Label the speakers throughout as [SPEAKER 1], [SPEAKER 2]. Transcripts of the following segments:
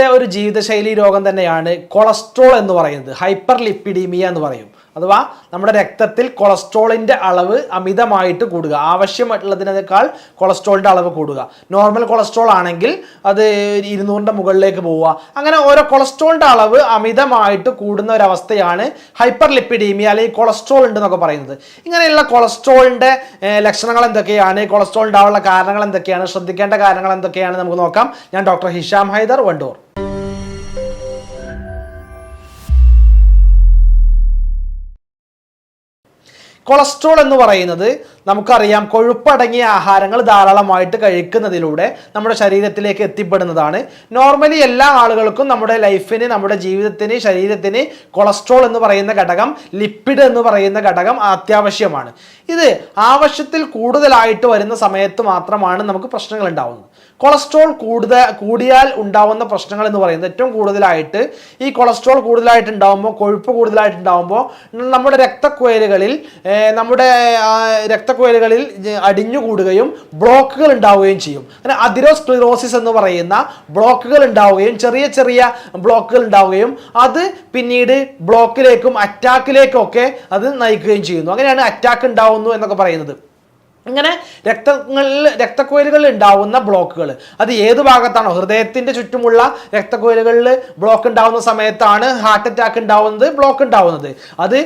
[SPEAKER 1] രണ്ടാമത്തെ ഒരു ജീവിതശൈലി രോഗം തന്നെയാണ് കൊളസ്ട്രോൾ എന്ന് പറയുന്നത്. ഹൈപ്പർ ലിപ്പിഡീമിയ എന്ന് പറയും. അഥവാ നമ്മുടെ രക്തത്തിൽ കൊളസ്ട്രോളിന്റെ അളവ് അമിതമായിട്ട് കൂടുക. ആവശ്യമായിട്ടുള്ളതിനേക്കാൾ കൊളസ്ട്രോളിന്റെ അളവ് കൂടുക. നോർമൽ കൊളസ്ട്രോൾ ആണെങ്കിൽ അത് ഇരുന്നൂറിന്റെ മുകളിലേക്ക് പോവുക. അങ്ങനെ ഓരോ കൊളസ്ട്രോളിന്റെ അളവ് അമിതമായിട്ട് കൂടുന്ന ഒരവസ്ഥയാണ് ഹൈപ്പർ ലിപ്പിഡീമിയ അല്ലെങ്കിൽ കൊളസ്ട്രോൾ ഉണ്ടെന്നൊക്കെ പറയുന്നത്. ഇങ്ങനെയുള്ള കൊളസ്ട്രോളിന്റെ ലക്ഷണങ്ങൾ എന്തൊക്കെയാണ്? കൊളസ്ട്രോൾ ഉണ്ടാവാനുള്ള കാരണങ്ങൾ എന്തൊക്കെയാണ്? ശ്രദ്ധിക്കേണ്ട കാരണങ്ങൾ എന്തൊക്കെയാണ്? നമുക്ക് നോക്കാം. ഞാൻ ഡോക്ടർ ഹിഷാം ഹൈദർ വണ്ടൂർ. കൊളസ്ട്രോൾ എന്ന് പറയുന്നത് നമുക്കറിയാം കൊഴുപ്പടങ്ങിയ ആഹാരങ്ങൾ ധാരാളമായിട്ട് കഴിക്കുന്നതിലൂടെ നമ്മുടെ ശരീരത്തിലേക്ക് എത്തിപ്പെടുന്നതാണ്. നോർമലി എല്ലാ ആളുകൾക്കും നമ്മുടെ ലൈഫിന് നമ്മുടെ ജീവിതത്തിന് ശരീരത്തിന് കൊളസ്ട്രോൾ എന്ന് പറയുന്ന ഘടകം ലിപ്പിഡ് എന്ന് പറയുന്ന ഘടകം അത്യാവശ്യമാണ്. ഇത് ആവശ്യത്തിൽ കൂടുതലായിട്ട് വരുന്ന സമയത്ത് മാത്രമാണ് നമുക്ക് പ്രശ്നങ്ങൾ ഉണ്ടാവുന്നത്. കൊളസ്ട്രോൾ കൂടുതൽ കൂടിയാൽ ഉണ്ടാവുന്ന പ്രശ്നങ്ങൾ എന്ന് പറയുന്നത് ഏറ്റവും കൂടുതലായിട്ട് ഈ കൊളസ്ട്രോൾ കൂടുതലായിട്ട് ഉണ്ടാവുമ്പോൾ കൊഴുപ്പ് കൂടുതലായിട്ട് ഉണ്ടാവുമ്പോൾ നമ്മുടെ രക്തക്കുഴലുകളിൽ നമ്മുടെ രക്തക്കുഴലുകളിൽ അടിഞ്ഞുകൂടുകയും ബ്ലോക്കുകൾ ഉണ്ടാവുകയും ചെയ്യും. അങ്ങനെ അതിരോസ്ക്ലിറോസിസ് എന്ന് പറയുന്ന ബ്ലോക്കുകൾ ഉണ്ടാവുകയും ചെറിയ ചെറിയ ബ്ലോക്കുകൾ ഉണ്ടാവുകയും അത് പിന്നീട് ബ്ലോക്കിലേക്കും അറ്റാക്കിലേക്കും ഒക്കെ അത് നയിക്കുകയും ചെയ്യുന്നു. അങ്ങനെയാണ് അറ്റാക്ക് ഉണ്ടാവുന്നു എന്നൊക്കെ പറയുന്നത്. ഇങ്ങനെ രക്തങ്ങളിൽ രക്തക്കുഴലുകളിൽ ഉണ്ടാവുന്ന ബ്ലോക്കുകൾ അത് ഏത് ഭാഗത്താണോ? ഹൃദയത്തിന്റെ ചുറ്റുമുള്ള രക്തക്കുഴലുകളിൽ ബ്ലോക്ക് ഉണ്ടാവുന്ന സമയത്താണ് ഹാർട്ട് അറ്റാക്ക് ഉണ്ടാവുന്നത് ബ്ലോക്ക് ഉണ്ടാവുന്നത്. അത്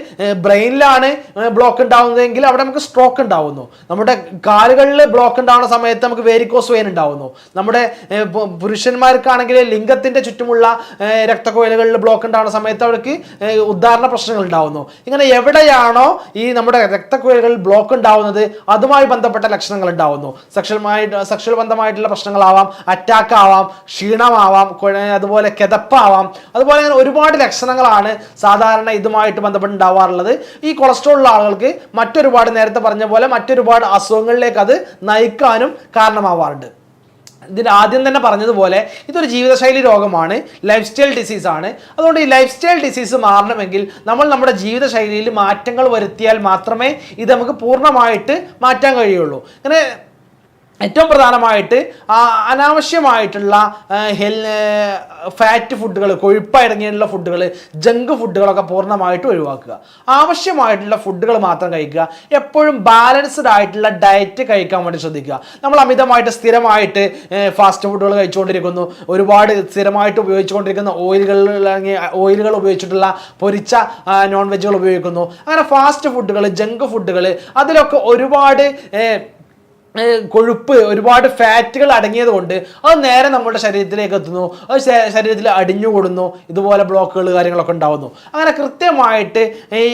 [SPEAKER 1] ബ്രെയിനിലാണ് ബ്ലോക്ക് ഉണ്ടാവുന്നതെങ്കിൽ അവിടെ നമുക്ക് സ്ട്രോക്ക് ഉണ്ടാവുന്നു. നമ്മുടെ കാലുകളിൽ ബ്ലോക്ക് ഉണ്ടാവുന്ന സമയത്ത് നമുക്ക് വേരിക്കോസ് വെയിൻ ഉണ്ടാവുന്നു. നമ്മുടെ പുരുഷന്മാർക്കാണെങ്കിൽ ലിംഗത്തിന്റെ ചുറ്റുമുള്ള രക്തക്കുഴലുകളിൽ ബ്ലോക്ക് ഉണ്ടാവുന്ന സമയത്ത് അവർക്ക് ഉദാഹരണ പ്രശ്നങ്ങൾ ഉണ്ടാവുന്നു. ഇങ്ങനെ എവിടെയാണോ ഈ നമ്മുടെ രക്തക്കുഴലുകളിൽ ബ്ലോക്ക് ഉണ്ടാവുന്നത് അതുമായി ബന്ധപ്പെട്ട ലക്ഷണങ്ങൾ ഉണ്ടാവുന്നു. സെക്ഷലുമായിട്ട് സെക്ഷൽ ബന്ധമായിട്ടുള്ള പ്രശ്നങ്ങളാവാം അറ്റാക്ക് ആവാം ക്ഷീണമാവാം അതുപോലെ കിതപ്പാവാം. അതുപോലെ അങ്ങനെ ഒരുപാട് ലക്ഷണങ്ങളാണ് സാധാരണ ഇതുമായിട്ട് ബന്ധപ്പെട്ട് ഉണ്ടാവാറുള്ളത് ഈ കൊളസ്ട്രോൾ ഉള്ള ആളുകൾക്ക് മറ്റൊരുപാട് നേരത്തെ പറഞ്ഞ പോലെ മറ്റൊരുപാട് അസുഖങ്ങളിലേക്ക് അത് നയിക്കാനും കാരണമാവാറുണ്ട്. ഇതിന് ആദ്യം തന്നെ പറഞ്ഞതുപോലെ ഇതൊരു ജീവിതശൈലി രോഗമാണ് ലൈഫ് സ്റ്റൈൽ ഡിസീസാണ് അതുകൊണ്ട് ഈ ലൈഫ് സ്റ്റൈൽ ഡിസീസ് മാറണമെങ്കിൽ നമ്മൾ നമ്മുടെ ജീവിതശൈലിയിൽ മാറ്റങ്ങൾ വരുത്തിയാൽ മാത്രമേ ഇത് നമുക്ക് പൂർണമായിട്ട് മാറ്റാൻ കഴിയുള്ളൂ. അങ്ങനെ ഏറ്റവും പ്രധാനമായിട്ട് അനാവശ്യമായിട്ടുള്ള ഹെൽ ഫാറ്റ് ഫുഡുകൾ കൊഴുപ്പടങ്ങിയിട്ടുള്ള ഫുഡുകൾ ജങ്ക് ഫുഡുകളൊക്കെ പൂർണമായിട്ട് ഒഴിവാക്കുക. ആവശ്യമായിട്ടുള്ള ഫുഡുകൾ മാത്രം കഴിക്കുക. എപ്പോഴും ബാലൻസ്ഡ് ആയിട്ടുള്ള ഡയറ്റ് കഴിക്കാൻ വേണ്ടി ശ്രദ്ധിക്കുക. നമ്മൾ അമിതമായിട്ട് സ്ഥിരമായിട്ട് ഫാസ്റ്റ് ഫുഡുകൾ കഴിച്ചുകൊണ്ടിരിക്കുന്നു. ഒരുപാട് സ്ഥിരമായിട്ട് ഉപയോഗിച്ചുകൊണ്ടിരിക്കുന്ന ഓയിലുകൾ ഓയിലുകൾ ഉപയോഗിച്ചിട്ടുള്ള പൊരിച്ച നോൺ വെജുകൾ ഉപയോഗിക്കുന്നു. അങ്ങനെ ഫാസ്റ്റ് ഫുഡുകൾ ജങ്ക് ഫുഡുകൾ അതിലൊക്കെ ഒരുപാട് കൊഴുപ്പ് ഒരുപാട് ഫാറ്റുകൾ അടങ്ങിയത് കൊണ്ട് അത് നേരെ നമ്മുടെ ശരീരത്തിലേക്ക് എത്തുന്നു. അത് ശരീരത്തിൽ അടിഞ്ഞു കൂടുന്നു. ഇതുപോലെ ബ്ലോക്കുകൾ കാര്യങ്ങളൊക്കെ ഉണ്ടാവുന്നു. അങ്ങനെ കൃത്യമായിട്ട് ഈ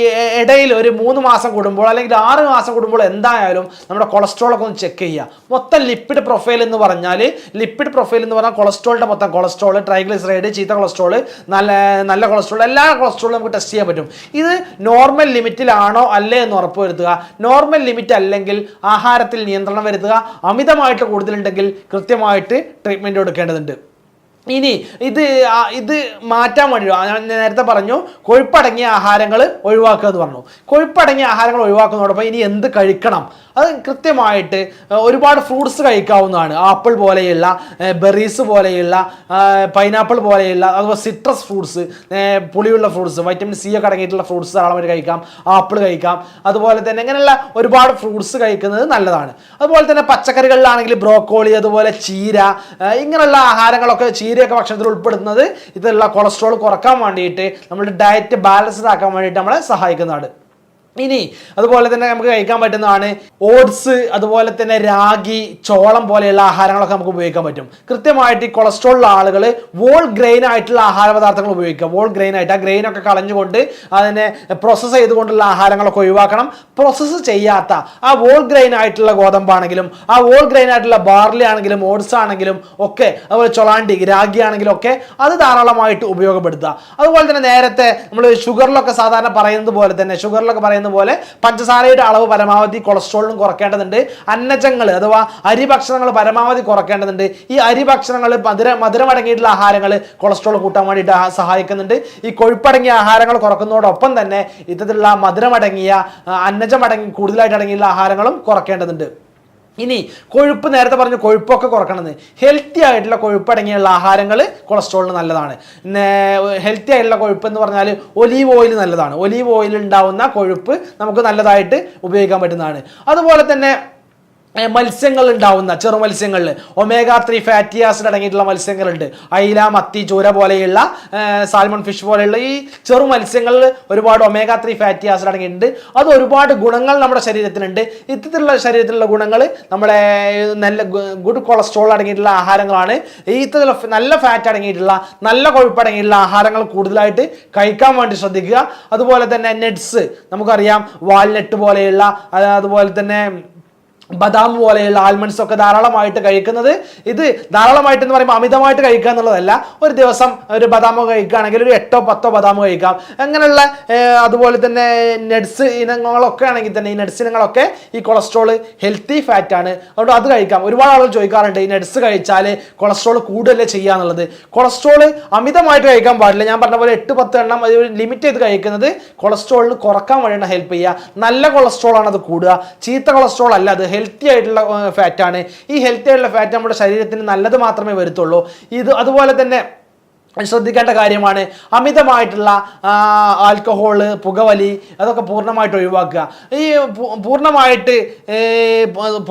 [SPEAKER 1] ഇടയിൽ ഒരു മൂന്ന് മാസം കൂടുമ്പോൾ അല്ലെങ്കിൽ ആറ് മാസം കൂടുമ്പോൾ എന്തായാലും നമ്മുടെ കൊളസ്ട്രോളൊക്കെ ഒന്ന് ചെക്ക് ചെയ്യുക. മൊത്തം ലിപ്പിഡ് പ്രൊഫൈൽ എന്ന് പറഞ്ഞാൽ ലിപ്പിഡ് പ്രൊഫൈൽ എന്ന് പറഞ്ഞാൽ കൊളസ്ട്രോളിന്റെ മൊത്തം കൊളസ്ട്രോൾ ട്രൈഗ്ലിസറൈഡ് ചീത്ത കൊളസ്ട്രോൾ നല്ല നല്ല കൊളസ്ട്രോൾ എല്ലാ കൊളസ്ട്രോളും നമുക്ക് ടെസ്റ്റ് ചെയ്യാൻ പറ്റും. ഇത് നോർമൽ ലിമിറ്റിലാണോ അല്ലേ എന്ന് ഉറപ്പുവരുത്തുക. നോർമൽ ലിമിറ്റ് അല്ലെങ്കിൽ ആഹാരത്തിൽ നിയന്ത്രണം വരുത്തുക അമിതമായിട്ട് കൂടുതലുണ്ടെങ്കിൽ കൃത്യമായിട്ട് ട്രീറ്റ്മെന്റ് കൊടുക്കേണ്ടതുണ്ട് ഇനി ഇത് ഇത് മാറ്റാൻ വേണ്ടി ഞാൻ നേരത്തെ പറഞ്ഞു കൊഴുപ്പടങ്ങിയ ആഹാരങ്ങൾ ഒഴിവാക്കുക എന്ന് പറഞ്ഞു. കൊഴുപ്പടങ്ങിയ ആഹാരങ്ങൾ ഒഴിവാക്കുന്നതോടൊപ്പം ഇനി എന്ത് കഴിക്കണം? അത് കൃത്യമായിട്ട് ഒരുപാട് ഫ്രൂട്ട്സ് കഴിക്കാവുന്നതാണ്. ആപ്പിൾ പോലെയുള്ള ബെറീസ് പോലെയുള്ള പൈനാപ്പിൾ പോലെയുള്ള അതുപോലെ സിട്രസ് ഫ്രൂട്ട്സ് പുളിയുള്ള ഫ്രൂട്ട്സ് വൈറ്റമിൻ സി ഒക്കെ അടങ്ങിയിട്ടുള്ള ഫ്രൂട്ട്സ് ധാരാളമായിട്ട് കഴിക്കാം. ആപ്പിൾ കഴിക്കാം. അതുപോലെ തന്നെ ഇങ്ങനെയുള്ള ഒരുപാട് ഫ്രൂട്ട്സ് കഴിക്കുന്നത് നല്ലതാണ്. അതുപോലെ തന്നെ പച്ചക്കറികളിലാണെങ്കിൽ ബ്രോക്കോളി അതുപോലെ ചീര ഇങ്ങനെയുള്ള ആഹാരങ്ങളൊക്കെ ചീരയൊക്കെ ഭക്ഷണത്തിൽ ഉൾപ്പെടുന്നത് ഇതിലുള്ള കൊളസ്ട്രോൾ കുറയ്ക്കാൻ വേണ്ടിയിട്ട് നമ്മുടെ ഡയറ്റ് ബാലൻസ്ഡ് ആക്കാൻ വേണ്ടിയിട്ട് നമ്മളെ സഹായിക്കുന്നതാണ്. ഇനി അതുപോലെ തന്നെ നമുക്ക് കഴിക്കാൻ പറ്റുന്നതാണ് ഓട്സ് അതുപോലെ തന്നെ രാഗി ചോളം പോലെയുള്ള ആഹാരങ്ങളൊക്കെ നമുക്ക് ഉപയോഗിക്കാൻ പറ്റും. കൃത്യമായിട്ട് ഈ കൊളസ്ട്രോൾ ഉള്ള ആളുകൾ വോൾ ഗ്രെയിൻ ആയിട്ടുള്ള ആഹാര പദാർത്ഥങ്ങൾ ഉപയോഗിക്കുക. വോൾ ഗ്രെയിൻ ആയിട്ട് ആ ഗ്രെയിൻ ഒക്കെ കളഞ്ഞുകൊണ്ട് അതിനെ പ്രോസസ്സ് ചെയ്തുകൊണ്ടുള്ള ആഹാരങ്ങളൊക്കെ ഒഴിവാക്കണം. പ്രോസസ്സ് ചെയ്യാത്ത ആ വോൾ ഗ്രെയിൻ ആയിട്ടുള്ള ഗോതമ്പാണെങ്കിലും ആ വോൾ ഗ്രെയിൻ ആയിട്ടുള്ള ബാർലി ആണെങ്കിലും ഓട്സ് ആണെങ്കിലും ഒക്കെ അതുപോലെ ചൊളാണ്ടി രാഗി ആണെങ്കിലും ഒക്കെ അത് ധാരാളമായിട്ട് ഉപയോഗപ്പെടുത്തുക. അതുപോലെ തന്നെ നേരത്തെ നമ്മൾ ഷുഗറിലൊക്കെ സാധാരണ പറയുന്നത് പോലെ തന്നെ ഷുഗറിലൊക്കെ പറയുന്ന പോലെ പഞ്ചസാരയുടെ അളവ് പരമാവധി കൊളസ്ട്രോളിനും കുറയ്ക്കേണ്ടതുണ്ട് അന്നജങ്ങൾ അഥവാ അരി ഭക്ഷണങ്ങൾ പരമാവധി കുറയ്ക്കേണ്ടതുണ്ട് ഈ അരി ഭക്ഷണങ്ങൾ മധുര മധുരമടങ്ങിയിട്ടുള്ള ആഹാരങ്ങൾ കൊളസ്ട്രോൾ കൂട്ടാൻ വേണ്ടിയിട്ട് സഹായിക്കുന്നുണ്ട്. ഈ കൊഴുപ്പടങ്ങിയ ആഹാരങ്ങൾ കുറക്കുന്നതോടൊപ്പം തന്നെ ഇത്തരത്തിലുള്ള മധുരമടങ്ങിയ അന്നജമടങ്ങി കൂടുതലായിട്ട് അടങ്ങിയുള്ള ആഹാരങ്ങളും കുറയ്ക്കേണ്ടതുണ്ട് ഇനി കൊഴുപ്പ് നേരത്തെ പറഞ്ഞ കൊഴുപ്പൊക്കെ കുറക്കണമെന്ന്. ഹെൽത്തി ആയിട്ടുള്ള കൊഴുപ്പ് അടങ്ങിയുള്ള ആഹാരങ്ങൾ കൊളസ്ട്രോളിന് നല്ലതാണ്. ഹെൽത്തി ആയിട്ടുള്ള കൊഴുപ്പ് എന്ന് പറഞ്ഞാൽ ഒലീവ് ഓയിൽ നല്ലതാണ്. ഒലീവ് ഓയിൽ ഉണ്ടാവുന്ന കൊഴുപ്പ് നമുക്ക് നല്ലതായിട്ട് ഉപയോഗിക്കാൻ പറ്റുന്നതാണ്. അതുപോലെ തന്നെ മത്സ്യങ്ങൾ ഉണ്ടാവുന്ന ചെറു മത്സ്യങ്ങളിൽ ഒമേഗ ത്രീ ഫാറ്റി ആസിഡ് അടങ്ങിയിട്ടുള്ള മത്സ്യങ്ങളുണ്ട്. അയില മത്തി ചൂര പോലെയുള്ള സാൽമൺ ഫിഷ് പോലെയുള്ള ഈ ചെറു മത്സ്യങ്ങളിൽ ഒരുപാട് ഒമേഗ ത്രീ ഫാറ്റി ആസിഡ് അടങ്ങിയിട്ടുണ്ട്. അത് ഒരുപാട് ഗുണങ്ങൾ നമ്മുടെ ശരീരത്തിനുണ്ട്. ഇത്തരത്തിലുള്ള ശരീരത്തിലുള്ള ഗുണങ്ങൾ നമ്മുടെ നല്ല ഗുഡ് കൊളസ്ട്രോൾ അടങ്ങിയിട്ടുള്ള ആഹാരങ്ങളാണ്. ഈ ഇത്തരത്തിലുള്ള നല്ല ഫാറ്റ് അടങ്ങിയിട്ടുള്ള നല്ല കൊഴുപ്പ് അടങ്ങിയിട്ടുള്ള ആഹാരങ്ങൾ കൂടുതലായിട്ട് കഴിക്കാൻ വേണ്ടി ശ്രദ്ധിക്കുക. അതുപോലെ തന്നെ നെഡ്സ് നമുക്കറിയാം. വാൽനട്ട് പോലെയുള്ള അതുപോലെ തന്നെ ബദാം പോലെയുള്ള ആൽമണ്ട്സ് ഒക്കെ ധാരാളമായിട്ട് കഴിക്കുന്നത്. ഇത് ധാരാളമായിട്ട് എന്ന് പറയുമ്പോൾ അമിതമായിട്ട് കഴിക്കുക എന്നുള്ളതല്ല ഒരു ദിവസം ഒരു ബദാമോ കഴിക്കുകയാണെങ്കിൽ ഒരു എട്ടോ പത്തോ ബദാമോ കഴിക്കാം. അങ്ങനെയുള്ള അതുപോലെ തന്നെ നട്സ് ഇനങ്ങളൊക്കെ ആണെങ്കിൽ തന്നെ ഈ നട്സ് ഇനങ്ങളൊക്കെ ഈ കൊളസ്ട്രോൾ ഹെൽത്തി ഫാറ്റ് ആണ് അതുകൊണ്ട് അത് കഴിക്കാം. ഒരുപാട് ആളുകൾ ചോദിക്കാറുണ്ട് ഈ നട്സ് കഴിച്ചാൽ കൊളസ്ട്രോൾ കൂടുതലേ ചെയ്യുക എന്നുള്ളത്. കൊളസ്ട്രോൾ അമിതമായിട്ട് കഴിക്കാൻ പാടില്ല. ഞാൻ പറഞ്ഞ പോലെ എട്ട് പത്ത് എണ്ണം ഒരു ലിമിറ്റ് ചെയ്ത് കഴിക്കുന്നത് കൊളസ്ട്രോളിന് കുറയ്ക്കാൻ വേണ്ടിയാണ് ഹെൽപ്പ് ചെയ്യുക. നല്ല കൊളസ്ട്രോൾ ആണ് അത് കൂടുക. ചീത്ത കൊളസ്ട്രോൾ അല്ല അത് ഹെൽത്തി ആയിട്ടുള്ള ഫാറ്റാണ് ഈ ഹെൽത്തി ആയിട്ടുള്ള ഫാറ്റ് നമ്മുടെ ശരീരത്തിന് നല്ലത് മാത്രമേ വരുത്തുള്ളൂ. ഇത് അതുപോലെ തന്നെ ശ്രദ്ധിക്കേണ്ട കാര്യമാണ്. അമിതമായിട്ടുള്ള ആൽക്കഹോൾ പുകവലി അതൊക്കെ പൂർണമായിട്ട് ഒഴിവാക്കുക. ഈ പൂർണമായിട്ട്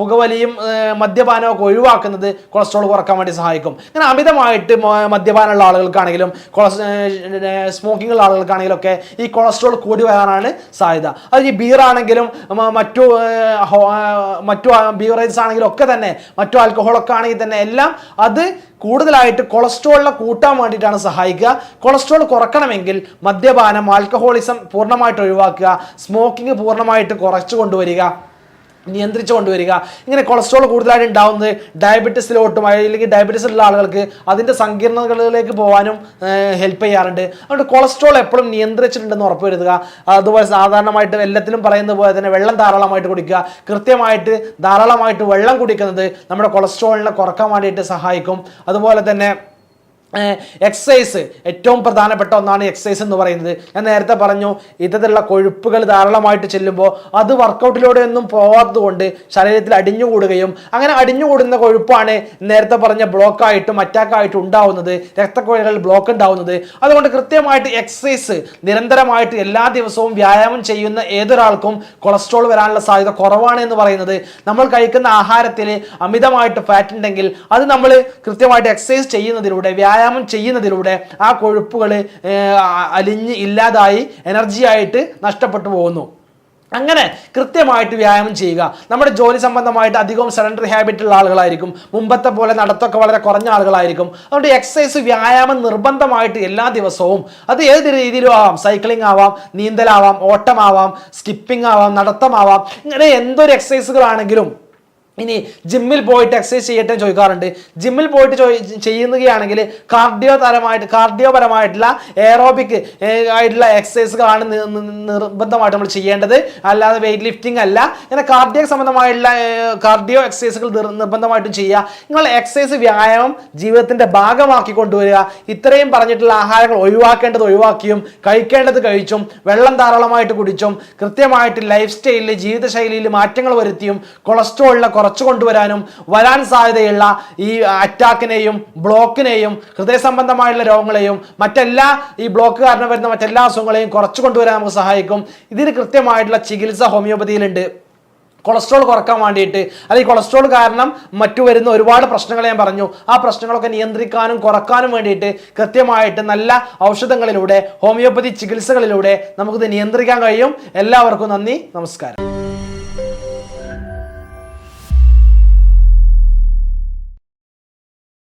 [SPEAKER 1] പുകവലിയും മദ്യപാനമൊക്കെ ഒഴിവാക്കുന്നത് കൊളസ്ട്രോൾ കുറയ്ക്കാൻ വേണ്ടി സഹായിക്കും. ഇങ്ങനെ അമിതമായിട്ട് മദ്യപാനമുള്ള ആളുകൾക്കാണെങ്കിലും കൊളസ് സ്മോക്കിംഗ് ഉള്ള ആളുകൾക്കാണെങ്കിലൊക്കെ ഈ കൊളസ്ട്രോൾ കൂടി വരാനാണ് സാധ്യത. അത് ഈ ബീറാണെങ്കിലും മറ്റു മറ്റു ബീവറേജസ് ആണെങ്കിലും ഒക്കെ തന്നെ മറ്റു ആൽക്കഹോളൊക്കെ ആണെങ്കിൽ തന്നെ എല്ലാം അത് കൂടുതലായിട്ട് കൊളസ്ട്രോളിനെ കൂട്ടാൻ വേണ്ടിയിട്ടാണ് സഹായിക്കുക. കൊളസ്ട്രോൾ കുറക്കണമെങ്കിൽ മദ്യപാനം ആൽക്കഹോളിസം പൂർണമായിട്ട് ഒഴിവാക്കുക സ്മോക്കിംഗ് പൂർണമായിട്ട് കുറച്ചു കൊണ്ടുവരിക നിയന്ത്രിച്ചു കൊണ്ടുവരിക. ഇങ്ങനെ കൊളസ്ട്രോൾ കൂടുതലായിട്ട് ഉണ്ടാവുന്നത് ഡയബറ്റീസിലോട്ടും അല്ലെങ്കിൽ ഡയബറ്റീസ് ഉള്ള ആളുകൾക്ക് അതിന്റെ സങ്കീർണതകളിലേക്ക് പോകാനും ഹെൽപ്പ് ചെയ്യാറുണ്ട്. അതുകൊണ്ട് കൊളസ്ട്രോൾ എപ്പോഴും നിയന്ത്രിച്ചിട്ടുണ്ടെന്ന് ഉറപ്പ് വരുത്തുക അതുപോലെ സാധാരണമായിട്ട് എല്ലാത്തിലും പറയുന്നത് പോലെ തന്നെ വെള്ളം ധാരാളമായിട്ട് കുടിക്കുക. കൃത്യമായിട്ട് ധാരാളമായിട്ട് വെള്ളം കുടിക്കുന്നത് നമ്മുടെ കൊളസ്ട്രോളിനെ കുറയ്ക്കാൻ വേണ്ടിയിട്ട് സഹായിക്കും. അതുപോലെ തന്നെ എക്സസൈസ് ഏറ്റവും പ്രധാനപ്പെട്ട ഒന്നാണ് എക്സസൈസ് എന്ന് പറയുന്നത്. ഞാൻ നേരത്തെ പറഞ്ഞു ഇത്തരത്തിലുള്ള കൊഴുപ്പുകൾ ധാരാളമായിട്ട് ചെല്ലുമ്പോൾ അത് വർക്കൗട്ടിലൂടെ ഒന്നും പോകാത്തത് കൊണ്ട് ശരീരത്തിൽ അടിഞ്ഞുകൂടുകയും അങ്ങനെ അടിഞ്ഞുകൂടുന്ന കൊഴുപ്പാണ് നേരത്തെ പറഞ്ഞ ബ്ലോക്കായിട്ടും അറ്റാക്കായിട്ടും ഉണ്ടാവുന്നത്. രക്തക്കുഴലുകൾ ബ്ലോക്ക് ഉണ്ടാവുന്നത്. അതുകൊണ്ട് കൃത്യമായിട്ട് എക്സസൈസ് നിരന്തരമായിട്ട് എല്ലാ ദിവസവും വ്യായാമം ചെയ്യുന്ന ഏതൊരാൾക്കും കൊളസ്ട്രോൾ വരാനുള്ള സാധ്യത കുറവാണ് എന്ന് പറയുന്നത്. നമ്മൾ കഴിക്കുന്ന ആഹാരത്തിൽ അമിതമായിട്ട് ഫാറ്റ് ഉണ്ടെങ്കിൽ അത് നമ്മൾ കൃത്യമായിട്ട് എക്സസൈസ് ചെയ്യുന്നതിലൂടെ വ്യായാമം ചെയ്യുന്നതിലൂടെ ആ കൊഴുപ്പുകൾ അലിഞ്ഞ് ഇല്ലാതായി എനർജി ആയിട്ട് നഷ്ടപ്പെട്ടു പോകുന്നു. അങ്ങനെ കൃത്യമായിട്ട് വ്യായാമം ചെയ്യുക. നമ്മുടെ ജോലി സംബന്ധമായിട്ട് അധികവും സെഡൻഡറി ഹാബിറ്റ് ഉള്ള ആളുകളായിരിക്കും. മുമ്പത്തെ പോലെ നടത്തൊക്കെ വളരെ കുറഞ്ഞ ആളുകളായിരിക്കും. അതുകൊണ്ട് എക്സസൈസ് വ്യായാമം നിർബന്ധമായിട്ട് എല്ലാ ദിവസവും അത് ഏത് രീതിയിലും ആവാം. സൈക്ലിംഗ് ആവാം നീന്തലാവാം ഓട്ടമാവാം സ്കിപ്പിംഗ് ആവാം നടത്തമാവാം. ഇങ്ങനെ എന്തൊരു എക്സസൈസുകളാണെങ്കിലും ഇനി ജിമ്മിൽ പോയിട്ട് എക്സസൈസ് ചെയ്യട്ടെ ചോദിക്കാറുണ്ട്. ജിമ്മിൽ പോയിട്ട് ചെയ്യുകയാണെങ്കിൽ കാർഡിയോ തരമായിട്ട് കാർഡിയോ പരമായിട്ടുള്ള എയറോബിക് ആയിട്ടുള്ള എക്സസൈസുകളാണ് നിർബന്ധമായിട്ട് നമ്മൾ ചെയ്യേണ്ടത്. അല്ലാതെ വെയിറ്റ് ലിഫ്റ്റിംഗ് അല്ല. ഇങ്ങനെ കാർഡിയോ സംബന്ധമായിട്ടുള്ള കാർഡിയോ എക്സസൈസുകൾ നിർ- നിർബന്ധമായിട്ടും ചെയ്യുക. നിങ്ങൾ എക്സസൈസ് വ്യായാമം ജീവിതത്തിന്റെ ഭാഗമാക്കി കൊണ്ടുവരിക. ഇത്രയും പറഞ്ഞിട്ടുള്ള ആഹാരങ്ങൾ ഒഴിവാക്കേണ്ടത് ഒഴിവാക്കിയും കഴിക്കേണ്ടത് കഴിച്ചും വെള്ളം ധാരാളമായിട്ട് കുടിച്ചും കൃത്യമായിട്ട് ലൈഫ് സ്റ്റൈലിൽ ജീവിതശൈലിയിൽ മാറ്റങ്ങൾ വരുത്തിയും കൊളസ്ട്രോളിനെ കുറച്ചു കൊണ്ടുവരാനും വരാൻ സാധ്യതയുള്ള ഈ അറ്റാക്കിനെയും ബ്ലോക്കിനെയും ഹൃദയ സംബന്ധമായുള്ള രോഗങ്ങളെയും മറ്റെല്ലാ ഈ ബ്ലോക്ക് കാരണം വരുന്ന മറ്റെല്ലാ അസുഖങ്ങളെയും കുറച്ചു കൊണ്ടുവരാൻ നമുക്ക് സഹായിക്കും. ഇതിന് കൃത്യമായിട്ടുള്ള ചികിത്സ ഹോമിയോപ്പതിയിലുണ്ട്. കൊളസ്ട്രോൾ കുറയ്ക്കാൻ വേണ്ടിയിട്ട്. അല്ലെങ്കിൽ കൊളസ്ട്രോൾ കാരണം മറ്റു വരുന്ന ഒരുപാട് പ്രശ്നങ്ങൾ ഞാൻ പറഞ്ഞു. ആ പ്രശ്നങ്ങളൊക്കെ നിയന്ത്രിക്കാനും കുറക്കാനും വേണ്ടിയിട്ട് കൃത്യമായിട്ട് നല്ല ഔഷധങ്ങളിലൂടെ ഹോമിയോപ്പതി ചികിത്സകളിലൂടെ നമുക്കിത് നിയന്ത്രിക്കാൻ കഴിയും. എല്ലാവർക്കും നന്ദി. നമസ്കാരം.